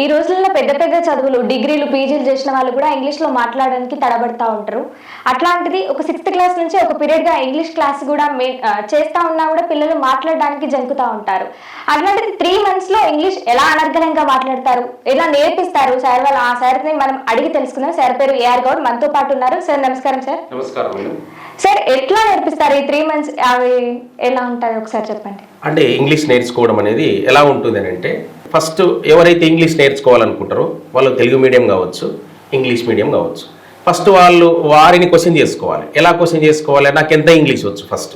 ఈ రోజుల్లో పెద్ద పెద్ద చదువులు డిగ్రీలు పీజీలు చేసిన వాళ్ళు కూడా ఇంగ్లీష్లో మాట్లాడడానికి తడబడతా ఉంటారు. అట్లాంటిది ఒక సిక్స్త్ క్లాస్ నుంచి ఒక పీరియడ్గా ఇంగ్లీష్ క్లాస్ కూడా చేస్తా ఉన్నా కూడా పిల్లలు మాట్లాడడానికి జంకుతా ఉంటారు. అట్లాంటిది త్రీ మంత్స్లో ఇంగ్లీష్ ఎలా అనర్గళంగా మాట్లాడతారు? ఎలా నేర్పిస్తారు? సార్ వాళ్ళు ఆ సార్ని మనం అడిగి తెలుసుకుందాం. సార్ పేరు ఏఆర్ గౌడ్. మనతో పాటు ఉన్నారు. సార్ నమస్కారం సార్. నమస్కారం సార్ ఎట్లా నేర్పిస్తారు ఈ త్రీ మంత్స్? అవి ఎలా ఉంటాయి ఒకసారి చెప్పండి. అంటే ఇంగ్లీష్ నేర్చుకోవడం అనేది ఎలా ఉంటుంది అంటే ఫస్ట్ ఎవరైతే ఇంగ్లీష్ నేర్చుకోవాలనుకుంటారో వాళ్ళు తెలుగు మీడియం కావచ్చు ఇంగ్లీష్ మీడియం కావచ్చు. ఫస్ట్ వాళ్ళు వారిని క్వశ్చన్ చేసుకోవాలి. ఎలా క్వశ్చన్ చేసుకోవాలి? నాకు ఎంత ఇంగ్లీష్ వచ్చు ఫస్ట్?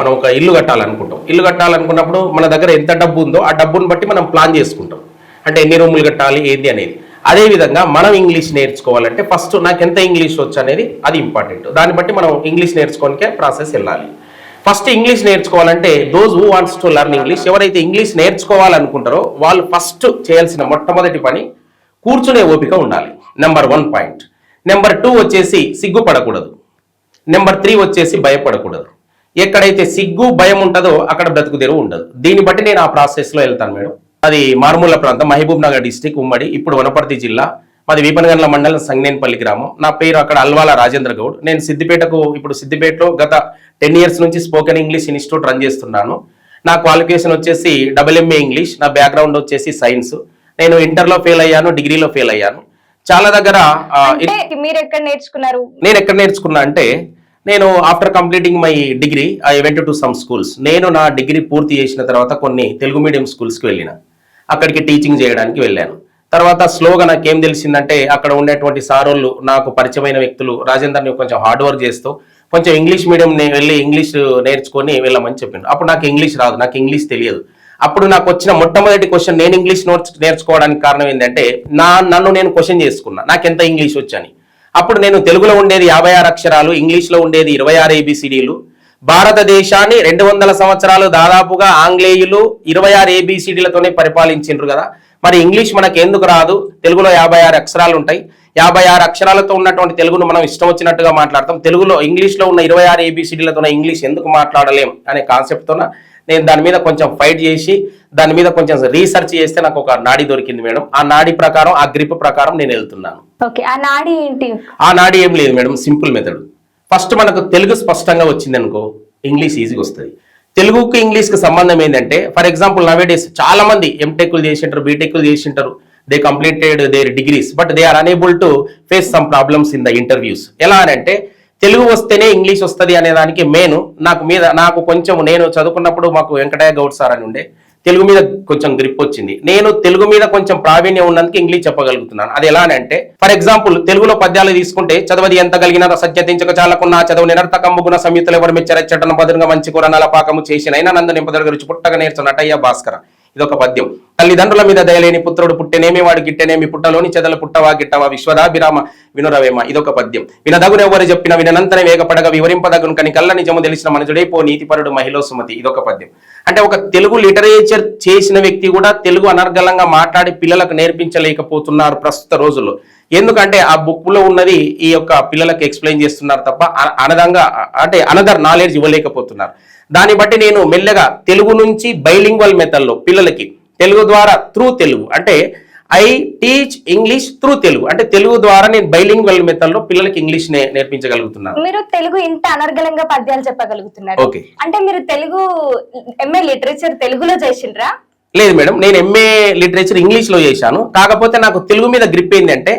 మనం ఒక ఇల్లు కట్టాలనుకుంటాం. ఇల్లు కట్టాలనుకున్నప్పుడు మన దగ్గర ఎంత డబ్బు ఉందో ఆ డబ్బును బట్టి మనం ప్లాన్ చేసుకుంటాం. అంటే ఎన్ని రూములు కట్టాలి ఏంది అనేది. అదేవిధంగా మనం ఇంగ్లీష్ నేర్చుకోవాలంటే ఫస్ట్ నాకు ఎంత ఇంగ్లీష్ వచ్చు అనేది అది ఇంపార్టెంట్. దాన్ని బట్టి మనం ఇంగ్లీష్ నేర్చుకోనికే ప్రాసెస్ వెళ్ళాలి. ఫస్ట్ ఇంగ్లీష్ నేర్చుకోవాలంటే those who wants to learn English ఎవరైతే ఇంగ్లీష్ నేర్చుకోవాలనుకుంటారో వాళ్ళు ఫస్ట్ చేయాల్సిన మొట్టమొదటి పని కూర్చునే ఓపిక ఉండాలి. Number one point number two వచ్చేసి సిగ్గుపడకూడదు. నెంబర్ త్రీ వచ్చేసి భయపడకూడదు. ఎక్కడైతే సిగ్గు భయం ఉంటుందో అక్కడ బ్రతుకు తెరువు ఉండదు. దీన్ని బట్టి నేను ఆ ప్రాసెస్లో వెళ్తాను మేడం. అది మారుమూల ప్రాంతం మహబూబ్ నగర్ డిస్టిక్ ఉమ్మడి ఇప్పుడు వనపర్తి జిల్లా. మాది వీపనగండ్ల మండలం సంగనేన్పల్లి గ్రామం. నా పేరు అక్కడ అల్వాల రాజేంద్ర గౌడ్. నేను సిద్దిపేటకు ఇప్పుడు సిద్దిపేటలో గత టెన్ ఇయర్స్ నుంచి స్పోకెన్ ఇంగ్లీష్ ఇన్స్టిట్యూట్ రన్ చేస్తున్నాను. నా క్వాలిఫికేషన్ వచ్చేసి డబుల్ ఎంఏ ఇంగ్లీష్ నా బ్యాక్గ్రౌండ్ వచ్చేసి సైన్స్. నేను ఇంటర్లో ఫెయిల్ అయ్యాను డిగ్రీలో ఫెయిల్ అయ్యాను. చాలా దగ్గర మీరు ఎక్కడ నేర్చుకున్నారు? నేను ఎక్కడ నేర్చుకున్నా అంటే నేను after completing my degree I went to some schools. నేను నా డిగ్రీ పూర్తి చేసిన తర్వాత కొన్ని తెలుగు మీడియం స్కూల్స్కి వెళ్ళిన. అక్కడికి టీచింగ్ చేయడానికి వెళ్ళాను. తర్వాత స్లోగా నాకు ఏం తెలిసిందంటే అక్కడ ఉండేటువంటి సారోళ్ళు నాకు పరిచయమైన వ్యక్తులు రాజేందర్ని కొంచెం హార్డ్ వర్క్ చేస్తూ కొంచెం ఇంగ్లీష్ మీడియం నేను వెళ్ళి ఇంగ్లీష్ నేర్చుకొని వెళ్ళమని చెప్పిండు. అప్పుడు నాకు ఇంగ్లీష్ రాదు నాకు ఇంగ్లీష్ తెలియదు. అప్పుడు నాకు వచ్చిన మొట్టమొదటి క్వశ్చన్ నేను ఇంగ్లీష్ నోట్స్ నేర్చుకోవడానికి కారణం ఏంటంటే నా నన్ను నేను క్వశ్చన్ చేసుకున్నా. నాకు ఎంత ఇంగ్లీష్ వచ్చని. అప్పుడు నేను తెలుగులో ఉండేది యాభై ఆరు అక్షరాలు ఇంగ్లీష్లో ఉండేది ఇరవై ఆరు ఏబిసిడీలు భారతదేశాన్ని రెండు వందల సంవత్సరాలు దాదాపుగా ఆంగ్లేయులు ఇరవై ఆరు ఏబిసిడీలతోనే పరిపాలించిండ్రు కదా. మరి ఇంగ్లీష్ మనకి ఎందుకు రాదు? తెలుగులో యాభై ఆరు అక్షరాలు ఉంటాయి. యాభై ఆరు అక్షరాలతో ఉన్నటువంటి తెలుగును మనం ఇష్టం వచ్చినట్టుగా మాట్లాడతాం. తెలుగులో ఇంగ్లీష్లో ఉన్న ఇరవై ఆరు ఏబిసిడీలతో ఇంగ్లీష్ ఎందుకు మాట్లాడలేం అనే కాన్సెప్ట్తోన నేను దాని మీద కొంచెం ఫైట్ చేసి దాని మీద కొంచెం రీసెర్చ్ చేస్తే నాకు ఒక నాడి దొరికింది మేడం. ఆ నాడి ప్రకారం ఆ గ్రిప్ ప్రకారం నేను వెళ్తున్నాను. ఓకే ఆ నాడి ఏంటి? ఆ నాడి ఏం లేదు మేడం సింపుల్ మెథడ్. ఫస్ట్ మనకు తెలుగు స్పష్టంగా వచ్చింది అనుకో ఇంగ్లీష్ ఈజీగా వస్తుంది. తెలుగుకి ఇంగ్లీష్కి సంబంధం ఏంటంటే ఫర్ ఎగ్జాంపుల్ నవే డేస్ చాలా మంది ఎంటెక్లు చేసింటారు బీటెక్లు చేసింటారు. They completed their degrees but they are unable to face some problems in the interviews ఎలా అని అంటే తెలుగు వస్తేనే ఇంగ్లీష్ వస్తుంది అనే దానికి మెయిన్ నాకు మీద నాకు కొంచెం నేను చదువుకున్నప్పుడు మాకు వెంకటయ్య గౌడ్ సార్ అని ఉండే తెలుగు మీద కొంచెం గ్రిప్ వచ్చింది. నేను తెలుగు మీద కొంచెం ప్రావీణ్యం ఉన్నందుకు ఇంగ్లీష్ చెప్పగలుగుతున్నాను. అది ఎలా అని అంటే ఫర్ ఎగ్జాంపుల్ తెలుగులో పద్యాలు తీసుకుంటే చదవది ఎంత కలిగినా సత్యతించక చాలకున్న చదువు నిరర్థకంబుగున సంయుతులు ఎవరు మెచ్చరచ్చటన పదునుగా మంచి కూర నలపాకము చేసిన అయినా నందు నింపదల రుచి పుట్టగా నేర్చు నటయ్య భాస్కర. ఇదొక పద్యం. తల్లిదండ్రుల మీద దయలేని పుత్రుడు పుట్టెనేమి? వాడు గిట్టెనేమి? పుట్టలోని చెదల పుట్టవా? గిట్టవా? విశ్వదాభిరామ వినురవేమ. ఇదొక పద్యం. వినదగునెవరు చెప్పిన వినంతనే వేగపడగ వివరింపదగును కని కళ్ళ నిజము తెలిసిన మనుజుడైపో నీతిపరుడు మహిళ సుమతి. ఇదొక పద్యం. అంటే ఒక తెలుగు లిటరేచర్ చేసిన వ్యక్తి కూడా తెలుగు అనర్గలంగా మాట్లాడి పిల్లలకు నేర్పించలేకపోతున్నారు ప్రస్తుత రోజుల్లో. ఎందుకంటే ఆ బుక్లో ఉన్నది ఈ యొక్క పిల్లలకు ఎక్స్ప్లెయిన్ చేస్తున్నారు తప్ప అనదంగా అంటే అనదర్ నాలెడ్జ్ ఇవ్వలేకపోతున్నారు. దాన్ని బట్టి నేను మెల్లగా తెలుగు నుంచి బైలింగ్వల్ మెథడ్లో పిల్లలకి తెలుగు ద్వారా త్రూ తెలుగు అంటే I teach English through Telugu అంటే తెలుగు ద్వారా నేను బైలింగ్వల్ మెథడ్లో పిల్లలకి ఇంగ్లీష్ నే నేర్పించగలుగుతున్నాను. మీరు తెలుగు ఇంత అనర్గళంగా పద్యాలు చెప్పగలుగుతున్నారు. అంటే మీరు తెలుగు ఎంఏ లిటరేచర్ తెలుగులో చేసిండ్రా? లేదు మేడం నేను ఎంఏ లిటరేచర్ ఇంగ్లీష్లో చేశాను. కాకపోతే నాకు తెలుగు మీద గ్రిప్ ఏంటంటే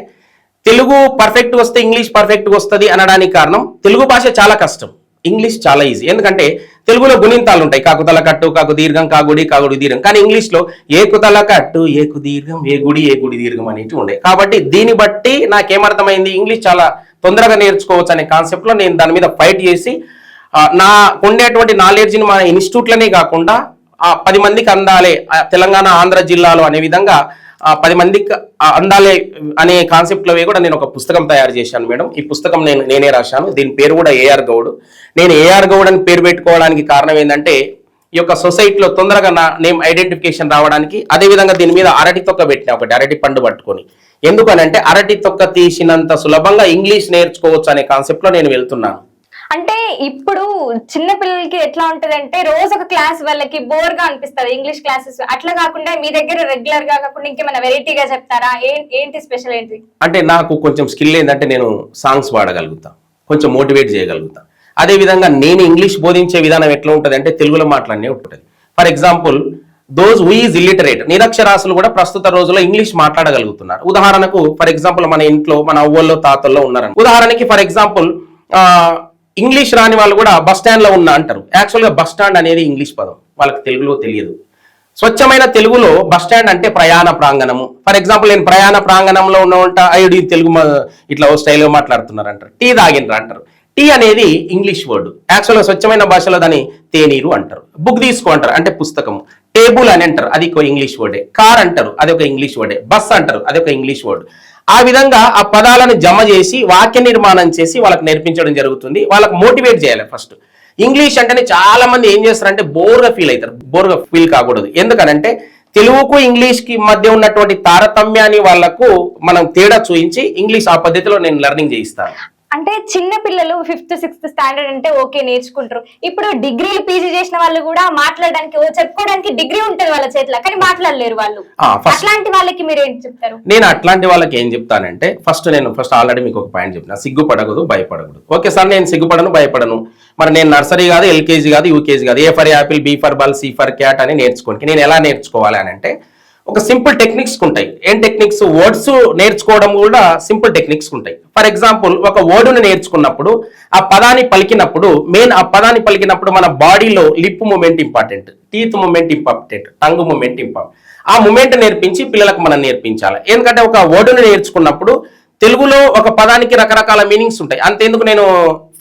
తెలుగు పర్ఫెక్ట్ వస్తే ఇంగ్లీష్ పర్ఫెక్ట్ వస్తుంది అనడానికి కారణం తెలుగు భాష చాలా కష్టం. ఇంగ్లీష్ చాలా ఈజీ ఎందుకంటే తెలుగులో గుణింతాలు ఉంటాయి. కాకుతల కట్టు కాకు దీర్ఘం కాగుడి కాగుడి దీర్ఘం. కానీ ఇంగ్లీష్లో ఏ కుతల కట్టు ఏ దీర్ఘం ఏ గుడి ఏ గుడి దీర్ఘం అనేవి ఉండే. కాబట్టి దీన్ని బట్టి నాకేమర్థమైంది? ఇంగ్లీష్ చాలా తొందరగా నేర్చుకోవచ్చు అనే కాన్సెప్ట్లో నేను దాని మీద ఫైట్ చేసి నా ఉండేటువంటి నాలెడ్జ్ని మన ఇన్స్టిట్యూట్లనే కాకుండా ఆ పది మందికి అందాలే తెలంగాణ ఆంధ్ర జిల్లాలో అనే విధంగా పది మందికి అందాలే అనే కాన్సెప్ట్లో కూడా నేను ఒక పుస్తకం తయారు చేశాను మేడం. ఈ పుస్తకం నేను నేనే రాశాను. దీని పేరు కూడా ఏఆర్ గౌడ్. నేను ఏఆర్ గౌడ్ అని పేరు పెట్టుకోవడానికి కారణం ఏంటంటే ఈ యొక్క సొసైటీలో తొందరగా నా నేమ్ ఐడెంటిఫికేషన్ రావడానికి అదే విధంగా దీని మీద అరటి తొక్క పెట్టిన ఒకటి అరటి పండు పట్టుకొని. ఎందుకనంటే అరటి తొక్క తీసినంత సులభంగా ఇంగ్లీష్ నేర్చుకోవచ్చు అనే కాన్సెప్ట్లో నేను వెళ్తున్నాను. అంటే ఇప్పుడు చిన్న పిల్లలకి ఎట్లా ఉంటది అంటే రోజు ఒక క్లాస్ వాళ్ళకి బోర్గా అనిపిస్తుంది. ఇంగ్లీష్ క్లాసెస్ అట్లా కాకుండా మీ దగ్గర రెగ్యులర్గా కాకుండా ఇంకేమైనా వెరైటీగా చెప్తారా? ఏంటి స్పెషల్ ఏంటి? అంటే నాకు కొంచెం స్కిల్ ఏంటంటే నేను సాంగ్స్ పాడగలుగుతా కొంచెం మోటివేట్ చేయగలుగుతా. అదే విధంగా నేను ఇంగ్లీష్ బోధించే విధానం ఎట్లా ఉంటుంది అంటే తెలుగులో మాట్లాడనే ఉంటుంది. For example those is illiterate నిరక్షరాసులు కూడా ప్రస్తుత రోజుల్లో ఇంగ్లీష్ మాట్లాడగలుగుతున్నారు. ఉదాహరణకు ఫర్ ఎగ్జాంపుల్ మన ఇంట్లో మన అవ్వల్లో తాతల్లో ఉన్నారని ఉదాహరణకి ఫర్ ఎగ్జాంపుల్ ఇంగ్లీష్ రాని వాళ్ళు కూడా బస్ స్టాండ్లో ఉన్న అంటారు. యాక్చువల్గా బస్ స్టాండ్ అనేది ఇంగ్లీష్ పదం. వాళ్ళకి తెలుగులో తెలియదు. స్వచ్ఛమైన తెలుగులో బస్ స్టాండ్ అంటే ప్రయాణ ప్రాంగణము. ఫర్ ఎగ్జాంపుల్ నేను ప్రయాణ ప్రాంగణంలో ఉన్న అయ్యుడు తెలుగు ఇట్లా ఓ స్టైల్గా మాట్లాడుతున్నారు అంటారు. టీ తాగినరా అంటారు. టీ అనేది ఇంగ్లీష్ వర్డ్. యాక్చువల్గా స్వచ్ఛమైన భాషలో దాన్ని తేనీరు అంటారు. బుక్ తీసుకో అంటారు. అంటే పుస్తకము టేబుల్ అని అంటారు. అది ఒక ఇంగ్లీష్ వర్డే. కార్ అంటారు. అది ఒక ఇంగ్లీష్ వర్డే. బస్ అంటారు. అది ఒక ఇంగ్లీష్ వర్డ్. ఆ విధంగా ఆ పదాలను జమ చేసి వాక్య నిర్మాణం చేసి వాళ్ళకి నేర్పించడం జరుగుతుంది. వాళ్ళకి మోటివేట్ చేయాలి ఫస్ట్. ఇంగ్లీష్ అంటేనే చాలా మంది ఏం చేస్తారంటే బోర్గా ఫీల్ అవుతారు. బోర్గా ఫీల్ కాకూడదు. ఎందుకనంటే తెలుగుకు ఇంగ్లీష్కి మధ్య ఉన్నటువంటి తారతమ్యాన్ని వాళ్ళకు మనం తేడా చూయించి ఇంగ్లీష్ ఆ పద్ధతిలో నేను లెర్నింగ్ చేయిస్తాను. అంటే చిన్న పిల్లలు ఫిఫ్త్ సిక్స్త్ స్టాండర్డ్ అంటే ఓకే నేర్చుకుంటారు. ఇప్పుడు డిగ్రీలు పీజీ చేసిన వాళ్ళు కూడా మాట్లాడడానికి చెప్పుకోవడానికి డిగ్రీ ఉంటుంది వాళ్ళ చేతిలో కానీ మాట్లాడలేరు వాళ్ళు. అట్లాంటి వాళ్ళకి మీరు ఏం చెప్తారు? నేను అట్లాంటి వాళ్ళకి ఏం చెప్తానంటే ఫస్ట్ నేను ఫస్ట్ ఆల్రెడీ మీకు ఒక పాయింట్ చెప్పిన సిగ్గుపడకూడదు భయపడకూడదు. ఓకే సార్ నేను సిగ్గుపడను భయపడను. మరి నేను నర్సరీ కాదు ఎల్కేజీ కాదు యూకేజీ కాదు A for apple B for ball C for cat అని నేర్చుకోనికి. నేను ఎలా నేర్చుకోవాలి అని అంటే ఒక సింపుల్ టెక్నిక్స్ ఉంటాయి. ఏం టెక్నిక్స్? వర్డ్స్ నేర్చుకోవడం కూడా సింపుల్ టెక్నిక్స్ ఉంటాయి. ఫర్ ఎగ్జాంపుల్ ఒక వర్డ్ని నేర్చుకున్నప్పుడు ఆ పదాన్ని పలికినప్పుడు మెయిన్ ఆ పదాన్ని పలికినప్పుడు మన బాడీలో lip movement important teeth movement important tongue movement important. ఆ మూమెంట్ నేర్పించి పిల్లలకు మనం నేర్పించాలి. ఎందుకంటే ఒక వర్డ్ని నేర్చుకున్నప్పుడు తెలుగులో ఒక పదానికి రకరకాల మీనింగ్స్ ఉంటాయి. అంతేందుకు నేను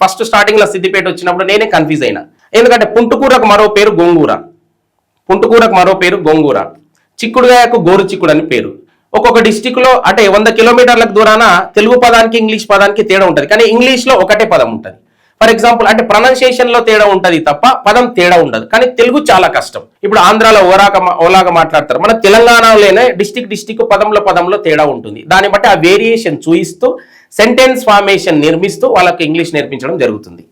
ఫస్ట్ స్టార్టింగ్లో సిద్దిపేట వచ్చినప్పుడు నేనే కన్ఫ్యూజ్ అయినా. ఎందుకంటే పుంటుకూరకు మరో పేరు గోంగూర. పుంటుకూరకు మరో పేరు గోంగూర. చిక్కుడుగాయకు గోరు చిక్కుడు అని పేరు. ఒక్కొక్క డిస్టిక్లో అంటే వంద కిలోమీటర్లకు దూరాన తెలుగు పదానికి ఇంగ్లీష్ పదానికి తేడా ఉంటుంది. కానీ ఇంగ్లీష్లో ఒకటే పదం ఉంటుంది. ఫర్ ఎగ్జాంపుల్ అంటే ప్రొనౌన్సియేషన్లో తేడా ఉంటుంది తప్ప పదం తేడా ఉండదు. కానీ తెలుగు చాలా కష్టం. ఇప్పుడు ఆంధ్రాలో ఓరాక ఓలాగా మాట్లాడతారు. మన తెలంగాణలోనే డిస్టిక్ డిస్టిక్ పదంలో పదంలో తేడా ఉంటుంది. దాన్ని బట్టి ఆ వేరియేషన్ చూయిస్తూ సెంటెన్స్ ఫార్మేషన్ నిర్మిస్తూ వాళ్ళకి ఇంగ్లీష్ నేర్పించడం జరుగుతుంది.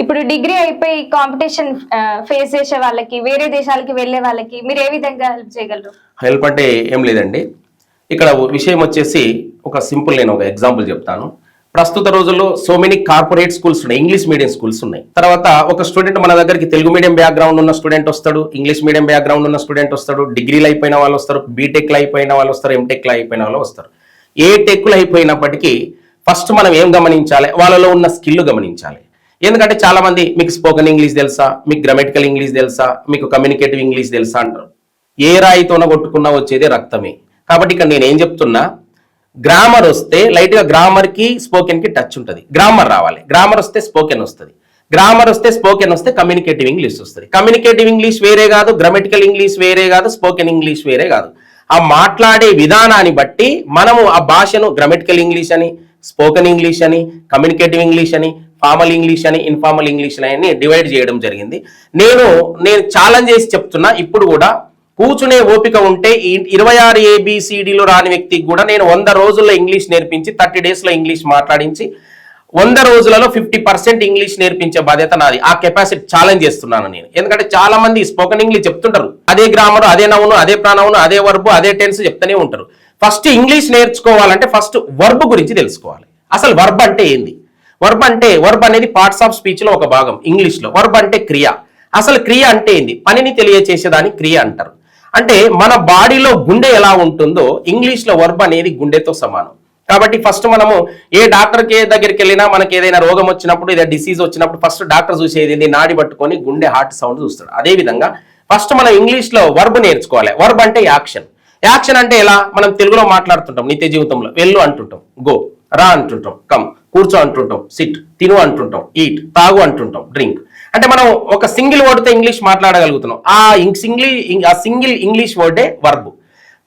ఇప్పుడు డిగ్రీ అయిపోయి కాంపిటీషన్ ఫేస్ చేసే వాళ్ళకి వేరే దేశాలకి వెళ్ళే వాళ్ళకి మీరు ఏ విధంగా హెల్ప్ చేయగలరు? హెల్ప్ అంటే ఏం లేదండి. ఇక్కడ విషయం వచ్చేసి ఒక సింపుల్ నేను ఒక ఎగ్జాంపుల్ చెప్తాను. ప్రస్తుత రోజుల్లో సో మెనీ కార్పొరేట్ స్కూల్స్ ఉన్నాయి ఇంగ్లీష్ మీడియం స్కూల్స్ ఉన్నాయి. తర్వాత ఒక స్టూడెంట్ మన దగ్గరికి తెలుగు మీడియం బ్యాక్గ్రౌండ్ ఉన్న స్టూడెంట్ వస్తాడు ఇంగ్లీష్ మీడియం బ్యాక్గ్రౌండ్ ఉన్న స్టూడెంట్ వస్తాడు డిగ్రీలు అయిపోయిన వాళ్ళు వస్తారు బీటెక్లు అయిపోయిన వాళ్ళు వస్తారు ఎంటెక్లు అయిపోయిన వాళ్ళు వస్తారు. ఏ టెక్లు అయిపోయినప్పటికీ ఫస్ట్ మనం ఏం గమనించాలి? వాళ్ళలో ఉన్న స్కిల్ గమనించాలి. ఎందుకంటే చాలా మంది మీకు స్పోకెన్ ఇంగ్లీష్ తెలుసా మీకు గ్రామటికల్ ఇంగ్లీష్ తెలుసా మీకు కమ్యూనికేటివ్ ఇంగ్లీష్ తెలుసా అంటారు. ఏ రాయితోన కొట్టుకున్నా వచ్చేది రక్తమే. కాబట్టి ఇక్కడ నేను ఏం చెప్తున్నా గ్రామర్ వస్తే లైట్గా గ్రామర్కి స్పోకెన్కి టచ్ ఉంటుంది. గ్రామర్ రావాలి. గ్రామర్ వస్తే స్పోకెన్ వస్తుంది. గ్రామర్ వస్తే స్పోకెన్ వస్తే కమ్యూనికేటివ్ ఇంగ్లీష్ వస్తుంది. కమ్యూనికేటివ్ ఇంగ్లీష్ వేరే కాదు గ్రామటికల్ ఇంగ్లీష్ వేరే కాదు స్పోకెన్ ఇంగ్లీష్ వేరే కాదు. ఆ మాట్లాడే విధానాన్ని బట్టి మనము ఆ భాషను గ్రామటికల్ ఇంగ్లీష్ అని స్పోకెన్ ఇంగ్లీష్ అని కమ్యూనికేటివ్ ఇంగ్లీష్ అని ఫార్మల్ ఇంగ్లీష్ అని ఇన్ఫార్మల్ ఇంగ్లీష్ అని డివైడ్ చేయడం జరిగింది. నేను నేను ఛాలెంజ్ చేసి చెప్తున్నా ఇప్పుడు కూడా కూర్చునే ఓపిక ఉంటే ఈ ఇరవై ఆరు ఏబిసిడిలో రాని వ్యక్తికి కూడా నేను వంద రోజుల్లో ఇంగ్లీష్ నేర్పించి థర్టీ డేస్లో ఇంగ్లీష్ మాట్లాడించి వంద రోజులలో ఫిఫ్టీ పర్సెంట్ ఇంగ్లీష్ నేర్పించే బాధ్యత నాది. ఆ కెపాసిటీ ఛాలెంజ్ చేస్తున్నాను నేను. ఎందుకంటే చాలా మంది స్పోకెన్ ఇంగ్లీష్ చెప్తుంటారు. అదే గ్రామర్ అదే నౌను అదే ప్రాణవును అదే వర్బు అదే టెన్స్ చెప్తూనే ఉంటారు. ఫస్ట్ ఇంగ్లీష్ నేర్చుకోవాలంటే ఫస్ట్ వర్బ్ గురించి తెలుసుకోవాలి. అసలు వర్బ్ అంటే ఏంది? వర్బ్ అంటే వర్బ్ అనేది పార్ట్స్ ఆఫ్ స్పీచ్లో ఒక భాగం ఇంగ్లీష్లో వర్బ్ అంటే క్రియ. అసలు క్రియ అంటే ఏంది? పనిని తెలియచేసేదాన్ని క్రియ అంటారు. అంటే మన బాడీలో గుండె ఎలా ఉంటుందో ఇంగ్లీష్లో వర్బ్ అనేది గుండెతో సమానం. కాబట్టి ఫస్ట్ మనము ఏ డాక్టర్కి దగ్గరికి వెళ్ళినా మనకి ఏదైనా రోగం వచ్చినప్పుడు ఏదైనా డిసీజ్ వచ్చినప్పుడు ఫస్ట్ డాక్టర్ చూసేది ఏంది? నాడి పట్టుకొని గుండె హార్ట్ సౌండ్ చూస్తాడు. అదే విధంగా ఫస్ట్ మనం ఇంగ్లీష్లో వర్బ్ నేర్చుకోవాలి. వర్బ్ అంటే యాక్షన్. యాక్షన్ అంటే ఎలా? మనం తెలుగులో మాట్లాడుతుంటాం నిత్య జీవితంలో. వెళ్ళు అంటుంటాం గో. రా అంటుంటాం కమ్. కూర్చో అంటుంటాం సిట్. తిను అంటుంటాం ఈట్. తాగు అంటుంటాం డ్రింక్. అంటే మనం ఒక సింగిల్ వర్డ్తో ఇంగ్లీష్ మాట్లాడగలుగుతున్నాం. ఆ సింగిల్ ఆ సింగిల్ ఇంగ్లీష్ వర్డే వర్బ్.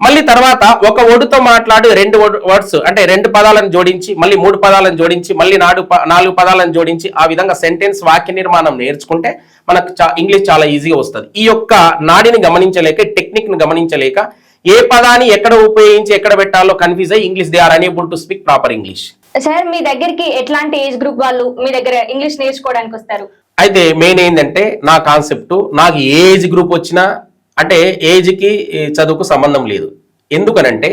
మళ్ళీ తర్వాత ఒక వర్డ్తో మాట్లాడు రెండు వర్డ్స్ అంటే రెండు పదాలను జోడించి మళ్ళీ మూడు పదాలను జోడించి మళ్ళీ నాలుగు ప- నాలుగు పదాలను జోడించి ఆ విధంగా సెంటెన్స్ వాక్య నిర్మాణం నేర్చుకుంటే మనకు చా- ఇంగ్లీష్ చాలా ఈజీగా వస్తుంది. ఈ యొక్క నాడిని గమనించలేక టెక్నిక్ని గమనించలేక ఏ పదాన్ని ఎక్కడ ఉపయోగించి ఎక్కడ పెట్టాలో కన్ఫ్యూజ్ అయ్యి English they are unable to speak proper English sir మీ దగ్గరికి ఎట్లాంటి ఏజ్ గ్రూప్ వాళ్ళు మీ దగ్గర ఇంగ్లీష్ నేర్చుకోవడానికి వస్తారు? అయితే మెయిన్ ఏంటంటే నా కాన్సెప్ట్ నాకు ఏజ్ గ్రూప్ వచ్చినా అంటే ఏజ్కి ఈ చదువుకు సంబంధం లేదు. ఎందుకనంటే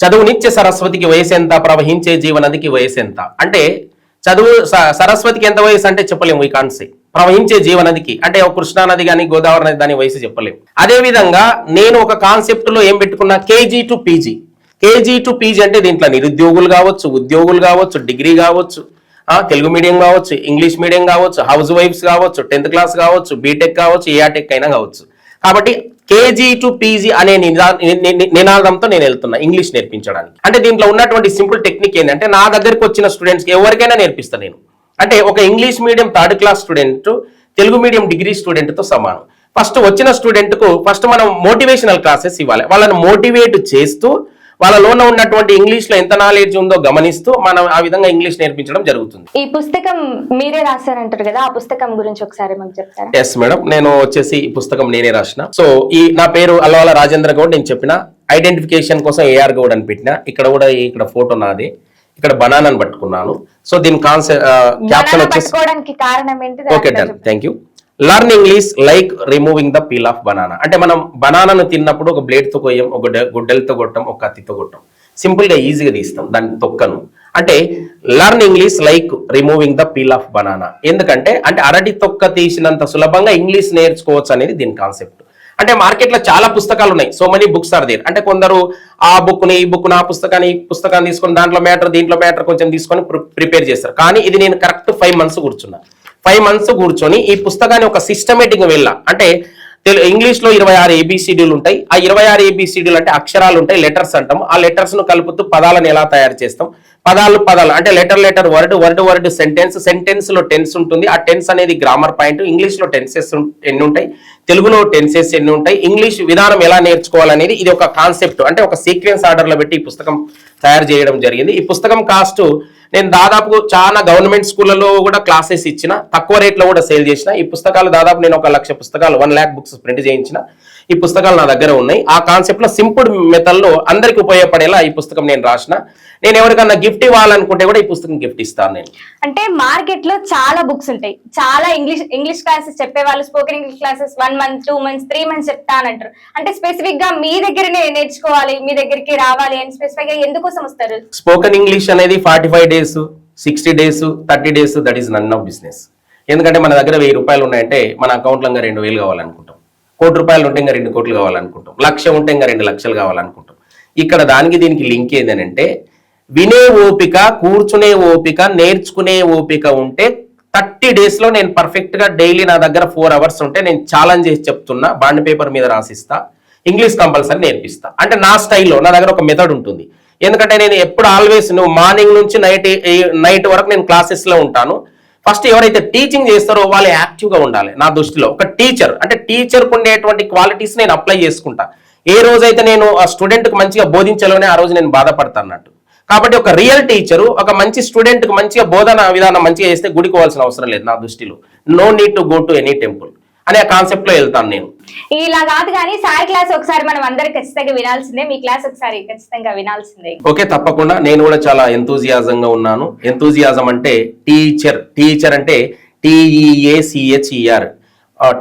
చదువునిచ్చే సరస్వతికి వయసు ఎంత ప్రవహించే జీవనదికి వయసు ఎంత? అంటే చదువు సరస్వతికి ఎంత వయసు అంటే చెప్పలేము ఈ కాన్సెప్ట్ ప్రవహించే జీవనదికి అంటే కృష్ణానది కృష్ణా నది కానీ గోదావరి నది దాని వయసు చెప్పలేము. అదే విధంగా నేను ఒక కాన్సెప్ట్లో ఏం పెట్టుకున్నా KG to PG KG to PG అంటే దీంట్లో నిరుద్యోగులు కావచ్చు ఉద్యోగులు కావచ్చు డిగ్రీ కావచ్చు తెలుగు మీడియం కావచ్చు ఇంగ్లీష్ మీడియం కావచ్చు హౌస్ వైఫ్స్ కావచ్చు టెన్త్ క్లాస్ కావచ్చు బీటెక్ కావచ్చు ఏఆటెక్ అయినా కావచ్చు. కాబట్టి కేజీ టు పీజీ అనే నినాదంతో నేను వెళ్తున్నా ఇంగ్లీష్ నేర్పించడానికి. అంటే దీంట్లో ఉన్నటువంటి సింపుల్ టెక్నిక్ ఏంటంటే నా దగ్గరికి వచ్చిన స్టూడెంట్స్కి ఎవరికైనా నేర్పిస్తాను నేను. అంటే ఒక English medium third class student Telugu medium degree స్టూడెంట్తో సమానం. ఫస్ట్ వచ్చిన స్టూడెంట్కు ఫస్ట్ మనం మోటివేషనల్ క్లాసెస్ ఇవ్వాలి. వాళ్ళని మోటివేట్ చేస్తూ వాళ్ళలోన ఉన్నటువంటి ఇంగ్లీష్లో ఎంత నాలెడ్జ్ ఉందో గమనిస్తూ మనం ఆ విధంగా ఇంగ్లీష్ నేర్పించడం జరుగుతుంది. ఈ పుస్తకం మీరే రాశారంటారు కదా ఆ పుస్తకం గురించి ఒకసారి మాకు చెప్తారా? ఎస్ మేడం నేను వచ్చేసి ఈ పుస్తకం నేనే రాసిన. సో ఈ నా పేరు అల్లవాల రాజేంద్ర గౌడ్. నేను చెప్పిన ఐడెంటిఫికేషన్ కోసం ఏఆర్ గౌడ్ అని పెట్టిన. ఇక్కడ కూడా ఇక్కడ ఫోటో నాది. ఇక్కడ బనానాని పట్టుకున్నాను. సో దీని కాన్సెప్ట్ క్యాప్షన్ వచ్చేసి okay done. Thank you learn English like removing the peel of banana అంటే మనం బనానాను తిన్నప్పుడు ఒక blade తో కొయ్యం ఒక గుడ్డ- గుడ్డలతో కొట్టం ఒక కత్తితో కొట్టం. సింపుల్గా ఈజీగా తీస్తాం దాని తొక్కను. అంటే learn English like removing the peel of banana ఎందుకంటే అంటే అరటి తొక్క తీసినంత సులభంగా ఇంగ్లీష్ నేర్చుకోవచ్చు అనేది దీని కాన్సెప్ట్ అంటే మార్కెట్లో చాలా పుస్తకాలు ఉన్నాయి. So many books are there అంటే కొందరు ఆ బుక్ని ఈ బుక్ ఆ పుస్తకాన్ని ఈ పుస్తకాన్ని తీసుకొని దాంట్లో మ్యాటర్ దీంట్లో మ్యాటర్ కొంచెం తీసుకొని ప్రిపేర్ చేస్తారు. కానీ ఇది నేను కరెక్ట్ ఫైవ్ మంత్స్ కూర్చున్నా. ఫైవ్ మంత్స్ కూర్చొని ఈ పుస్తకాన్ని ఒక సిస్టమేటిక్ వెళ్ళా. అంటే తెలు ఇంగ్లీష్లో ఇరవై ఆరు ఏబిసిడీలు ఉంటాయి. ఆ ఇరవై ఆరు ఏబిసిడీలు అంటే అక్షరాలు ఉంటాయి. లెటర్స్ అంటాం ఆ లెటర్స్ను కలుపుతూ పదాలను ఎలా తయారు చేస్తాం? పదాలు పదాలు. అంటే letter letter word word word sentence సెంటెన్స్లో tense ఉంటుంది. ఆ టెన్స్ అనేది గ్రామర్ పాయింట్ ఇంగ్లీష్లో టెన్సెస్ ఎన్ని ఉంటాయి? తెలుగులో టెన్సెస్ ఎన్ని ఉంటాయి? ఇంగ్లీష్ విధానం ఎలా నేర్చుకోవాలనేది ఇది ఒక కాన్సెప్ట్ అంటే ఒక సీక్వెన్స్ ఆర్డర్లో పెట్టి ఈ పుస్తకం తయారు చేయడం జరిగింది. ఈ పుస్తకం కాస్ట్ నేను దాదాపు చాలా గవర్నమెంట్ స్కూళ్ళలో కూడా క్లాసెస్ ఇచ్చిన తక్కువ రేట్లో కూడా సేల్ చేసిన. ఈ పుస్తకాలు దాదాపు నేను ఒక లక్ష పుస్తకాలు వన్ ల్యాక్ బుక్స్ ప్రింట్ చేయించిన. ఈ పుస్తకాలు నా దగ్గర ఉన్నాయి. ఆ కాన్సెప్ట్లో సింపుల్ మెథడ్లో అందరికి ఉపయోగపడేలా ఈ పుస్తకం నేను రాసిన. నేను ఎవరికన్నా గిఫ్ట్ ఇవ్వాలనుకుంటే కూడా ఈ పుస్తకం గిఫ్ట్ ఇస్తాను నేను. అంటే మార్కెట్లో చాలా బుక్స్ ఉంటాయి. చాలా ఇంగ్లీష్ ఇంగ్లీష్ క్లాసెస్ చెప్పే వాళ్ళు spoken English classes one month two months three months చెప్తా అని అంటారు. అంటే స్పెసిఫిక్గా మీ దగ్గరనే నేర్చుకోవాలి మీ దగ్గరికి రావాలి అని స్పెసిఫిక్గా ఎందుకోసం వస్తారు? స్పోకెన్ ఇంగ్లీష్ అనేది forty five days sixty days thirty days that is none of business ఎందుకంటే మన దగ్గర వెయ్యి రూపాయలు ఉన్నాయంటే మన అకౌంట్లో రెండు వేలు కావాలనుకుంటాం. కోటి రూపాయలు ఉంటే ఇంకా రెండు కోట్లు కావాలనుకుంటాం. లక్ష ఉంటే ఇంకా రెండు లక్షలు కావాలనుకుంటాం. ఇక్కడ దానికి దీనికి లింక్ ఏంటంటే వినే ఓపిక కూర్చునే ఓపిక నేర్చుకునే ఓపిక ఉంటే థర్టీ డేస్లో నేను పర్ఫెక్ట్గా డైలీ నా దగ్గర ఫోర్ అవర్స్ ఉంటే నేను ఛాలెంజ్ చేసి చెప్తున్నా బాండ్ పేపర్ మీద రాసిస్తా ఇంగ్లీష్ కంపల్సరీ నేర్పిస్తా. అంటే నా స్టైల్లో నా దగ్గర ఒక మెథడ్ ఉంటుంది. ఎందుకంటే నేను ఎప్పుడు ఆల్వేస్ నువ్వు మార్నింగ్ నుంచి నైట్ నైట్ వరకు నేను క్లాసెస్లో ఉంటాను. ఫస్ట్ ఎవరైతే టీచింగ్ చేస్తారో వాళ్ళు యాక్టివ్గా ఉండాలి నా దృష్టిలో. ఒక టీచర్ అంటే టీచర్కు ఉండేటువంటి క్వాలిటీస్ నేను అప్లై చేసుకుంటా. ఏ రోజైతే నేను ఆ స్టూడెంట్కి మంచిగా బోధించాలోనే ఆ రోజు నేను బాధపడతాను అన్నట్టు. కాబట్టి ఒక రియల్ టీచరు ఒక మంచి స్టూడెంట్కి మంచిగా బోధన విధానం మంచిగా చేస్తే గుడికోవాల్సిన అవసరం లేదు నా దృష్టిలో. No need to go to any temple అనే కాన్సెప్ట్లో వెళ్తాను నేను. ఇలా కాదు కానీ సాయి క్లాస్ ఒకసారి మనం అందరు ఖచ్చితంగా వినాల్సిందే మీ క్లాస్ ఒకసారి ఖచ్చితంగా వినాల్సిందే. ఓకే తప్పకుండా. నేను కూడా చాలా ఎంతూజియాజంగా ఉన్నాను. ఎంతూజియాజం అంటే టీచర్ టీచర్ అంటే టీఈఏసిహెచ్ఈఆర్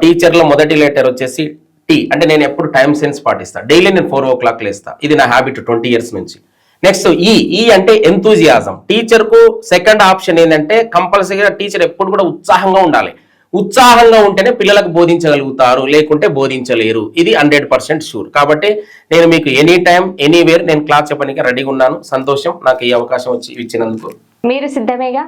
టీచర్లో మొదటి లెటర్ వచ్చేసి టీ అంటే నేను ఎప్పుడు టైం సెన్స్ పాటిస్తా. డైలీ నేను ఫోర్ ఓ క్లాక్ లేస్తా. ఇది నా హ్యాబిట్ ట్వంటీ ఇయర్స్ నుంచి. నెక్స్ట్ ఈ ఈ అంటే ఎంతూజియాజం టీచర్కు సెకండ్ ఆప్షన్ ఏంటంటే కంపల్సరీగా టీచర్ ఎప్పుడు కూడా ఉత్సాహంగా ఉండాలి. ఉత్సాహంగా ఉంటేనే పిల్లలకు బోధించగలుగుతారు లేకుంటే బోధించలేరు. ఇది హండ్రెడ్ పర్సెంట్ షూర్ కాబట్టి నేను మీకు ఎనీ టైం ఎనీవేర్ నేను క్లాస్ చెప్పడానికి రెడీగా ఉన్నాను. సంతోషం నాకు ఈ అవకాశం వచ్చి ఇచ్చినందుకు. మీరు సిద్ధమేగా?